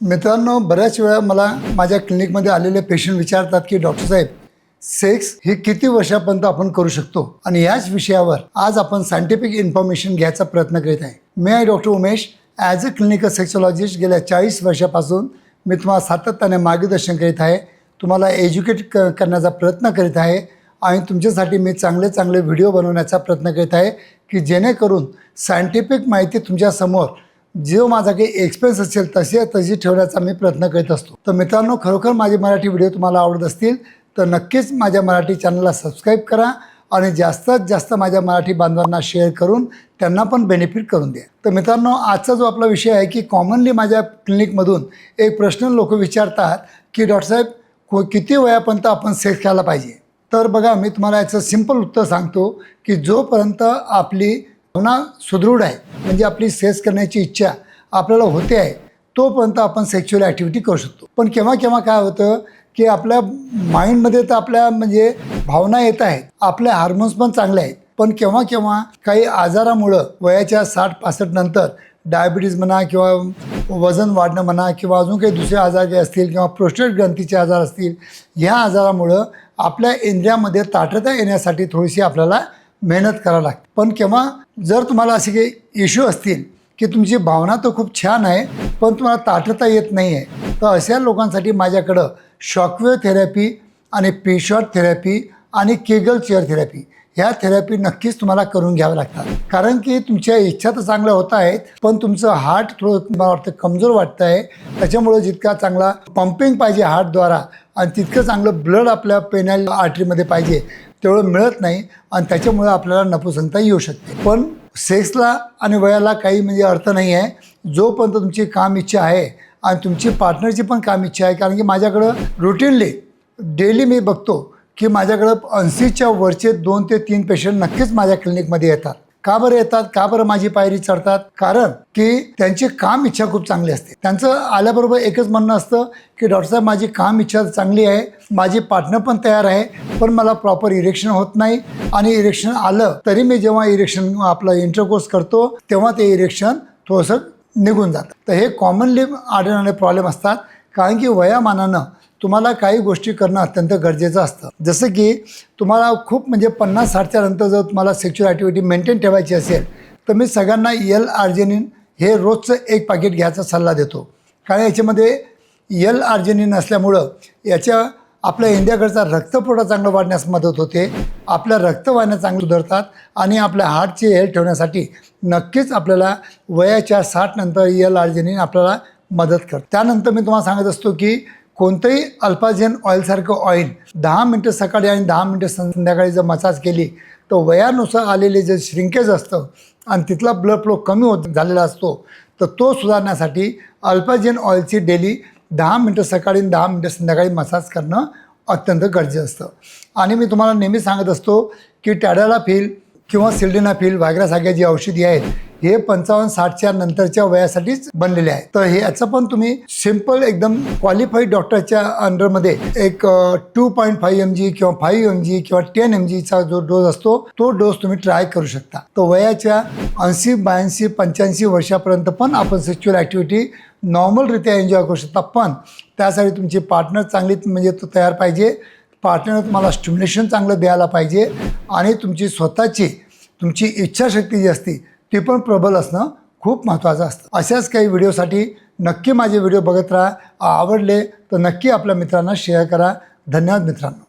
मित्रांनो बऱ्याच वेळा मला माझ्या क्लिनिकमध्ये आलेले पेशंट विचारतात की डॉक्टर साहेब सेक्स हे किती वर्षापर्यंत आपण करू शकतो? आणि याच विषयावर आज आपण सायंटिफिक इन्फॉर्मेशन घ्यायचा प्रयत्न करीत आहे. मी आहे doctor Umesh? As a clinical sexologist गेल्या चाळीस वर्षापासून मी तुम्हाला सातत्याने मार्गदर्शन करीत आहे. तुम्हाला एज्युकेट क करण्याचा प्रयत्न करीत आहे. आणि तुमच्यासाठी मी चांगले चांगले व्हिडिओ बनवण्याचा प्रयत्न करीत आहे की जेणेकरून सायंटिफिक माहिती तुमच्यासमोर जो माझा काही एक्सपेन्स असेल तसे तशी ठेवण्याचा मी प्रयत्न करीत असतो. तर मित्रांनो खरोखर माझे मराठी व्हिडिओ तुम्हाला आवडत असतील तर नक्कीच माझ्या मराठी चॅनलला सबस्क्राईब करा आणि जास्तीत जास्त माझ्या मराठी बांधवांना शेअर करून त्यांना पण बेनिफिट करून द्या. तर मित्रांनो आजचा जो आपला विषय आहे की कॉमनली माझ्या क्लिनिकमधून एक प्रश्न लोक विचारतात की डॉक्टर साहेब को किती वयापर्यंत आपण सेक्स खेळायला पाहिजे? तर बघा मी तुम्हाला याचं सिंपल उत्तर सांगतो की जोपर्यंत आपली भावना सुदृढ आहे. म्हणजे आपली सेक्स करण्याची इच्छा आपल्याला होते आहे. तोपर्यंत आपण सेक्च्युअल ॲक्टिव्हिटी करू शकतो. पण केव्हा केव्हा काय होतं की आपल्या माइंडमध्ये तर आपल्या म्हणजे भावना येत आहेत. आपले हार्मोन्स पण चांगले आहेत. पण केव्हा केव्हा काही आजारामुळं वयाच्या साठ पासष्ट नंतर डायबिटीज म्हणा किंवा वजन वाढणं म्हणा किंवा अजून काही दुसरे आजार काही असतील किंवा प्रोस्टेट ग्रंथीचे आजार असतील ह्या आजारामुळं आपल्या इंद्रियामध्ये ताटता येण्यासाठी थोडीशी आपल्याला मेहनत करावी लागते. पण केव्हा जर तुम्हाला असे काही इश्यू असतील की तुमची भावना तर खूप छान आहे पण तुम्हाला ताटता येत नाही आहे तर अशा लोकांसाठी माझ्याकडं शॉकवेव्ह थेरपी आणि पेशॉट थेरपी आणि केगल चेअर थेरपी ह्या थेरपी नक्कीच तुम्हाला करून घ्याव्या लागतात कारण की तुमच्या इच्छा तर चांगल्या होत आहेत पण तुमचं हार्ट थोडं मला वाटतं कमजोर वाटतं आहे त्याच्यामुळं जितका चांगला पंपिंग पाहिजे हार्टद्वारा आणि तितकं चांगलं ब्लड आपल्या पेनल आर्टरीमध्ये पाहिजे तेवढं मिळत नाही आणि त्याच्यामुळे आपल्याला नपुसंगता येऊ शकते. पण सेक्सला आणि वयाला काही म्हणजे अर्थ नाही आहे जोपर्यंत तुमची काम इच्छा आहे आणि तुमची पार्टनरची पण काम इच्छा आहे कारण की माझ्याकडं रुटीनली डेली मी बघतो की माझ्याकडं ऐंशीच्या वरचे दोन ते तीन पेशंट नक्कीच माझ्या क्लिनिकमध्ये येतात. का बरं येतात? का बरं माझी पायरी चढतात? कारण की त्यांची काम इच्छा खूप चांगली असते. त्यांचं आल्याबरोबर एकच म्हणणं असतं की डॉक्टर साहेब माझी काम इच्छा चांगली आहे. माझी पार्टनर पण तयार आहे पण मला प्रॉपर इरेक्शन होत नाही. आणि इरेक्शन आलं तरी मी जेव्हा इरेक्शन आपलं इंटरकोर्स करतो तेव्हा ते इरेक्शन थोडंसं निघून जातं. तर हे कॉमनली आढळणारे प्रॉब्लेम असतात. कारण की वयामानानं तुम्हाला काही गोष्टी करणं अत्यंत गरजेचं असतं. जसं की तुम्हाला खूप म्हणजे पन्नास साठच्या नंतर जर तुम्हाला सेक्च्युअल ॲक्टिव्हिटी मेंटेन ठेवायची असेल तर मी सगळ्यांना एल आर्जेनिन हे रोजचं एक पाकिट घ्यायचा सल्ला देतो. कारण याच्यामध्ये यल आर्जेनिन असल्यामुळं याच्या आपल्या इंडियाकडचा रक्तपुरवठा चांगला वाढण्यास मदत होते. आपल्या रक्तवाहिन्या चांगलं सुधारतात आणि आपल्या हार्टची हेल्थ ठेवण्यासाठी नक्कीच आपल्याला वयाच्या साठनंतर यल एल आर्जेनिन आपल्याला मदत करतं त्यानंतर मी तुम्हाला सांगत असतो की कोणतंही अल्पाजेन ऑइलसारखं ऑइल दहा मिनटं सकाळी आणि दहा मिनटं संध्याकाळी जर मसाज केली तर वयानुसार आलेले जे श्रिंकेज असतं आणि तिथला ब्लड फ्लो कमी होत झालेला असतो तर तो सुधारण्यासाठी अल्पाजेन ऑइलची डेली दहा मिनटं सकाळी आणि दहा मिनटं संध्याकाळी मसाज करणं अत्यंत गरजेचं असतं. आणि मी तुम्हाला नेहमी सांगत असतो की टॅडाला फील किंवा सिल्डेनाफिल व्हायग्रासारख्या जी औषधी आहेत हे पंचावन्न साठच्या नंतरच्या वयासाठीच बनलेले आहे तर हे याचं पण तुम्ही सिंपल एकदम क्वालिफाईड डॉक्टरच्या अंडरमध्ये एक two point five M G किंवा फाईव्ह एम जी किंवा टेन एम जीचा जो डोस असतो तो डोस तुम्ही ट्राय करू शकता. तर वयाच्या ऐंशी ब्याऐंशी पंच्याऐंशी वर्षापर्यंत पण आपण सेक्च्युअल ॲक्टिव्हिटी नॉर्मलरित्या एन्जॉय करू शकता. पण त्यासाठी तुमची पार्टनर चांगली म्हणजे तो तयार पाहिजे. पार्टनर तुम्हाला स्टिम्युलेशन चांगलं द्यायला पाहिजे आणि तुमची स्वतःची तुमची इच्छाशक्ती जी असते ती पण प्रबल असणं खूप महत्त्वाचं असतं. अशाच काही व्हिडिओसाठी नक्की माझे व्हिडिओ बघत राहा. आवडले तर नक्की आपल्या मित्रांना शेअर करा. धन्यवाद मित्रांनो.